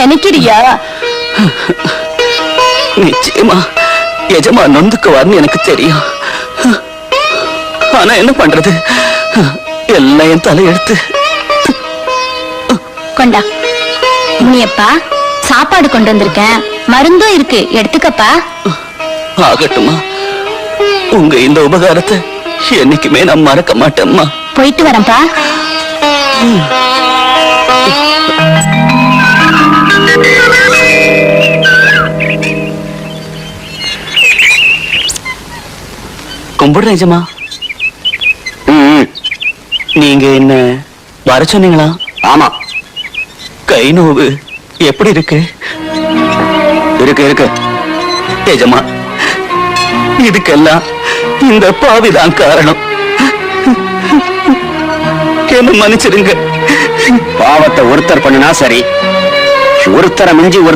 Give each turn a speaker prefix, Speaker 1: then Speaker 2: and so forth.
Speaker 1: நினைக்கிறியா?
Speaker 2: நிச்சயமா. எஜமா நொந்துக்குவார்னு எனக்கு தெரியும். ஆனா என்ன பண்றது? எல்லாம் என் தலையெழுத்து
Speaker 1: கொண்டா. முனியப்பா சாப்பாடு கொண்டு வந்திருக்கேன். மருந்தும் இருக்கு. எடுத்துக்கப்பா.
Speaker 2: ஆகட்டுமா உங்க இந்த உபகாரத்தை என்னைக்குமே நான் மறக்க மாட்டேம்மா.
Speaker 1: போயிட்டு வரேன்ப்பா.
Speaker 2: கும்பிடுறேன் எஜமா நீங்க என்ன வர சொன்னீங்களா? ஆமா. கை நோவு எப்படி இருக்கு? இருக்கு இருக்கு. எஜமா இதுக்கெல்லாம் இந்த பாவிதான் காரணம். என்ன மன்னிச்சிடுங்க.
Speaker 3: பாவத்தை ஒருத்தர் பண்ணினா சரி. ஒருத்தரை மிஞ்சி ஒரு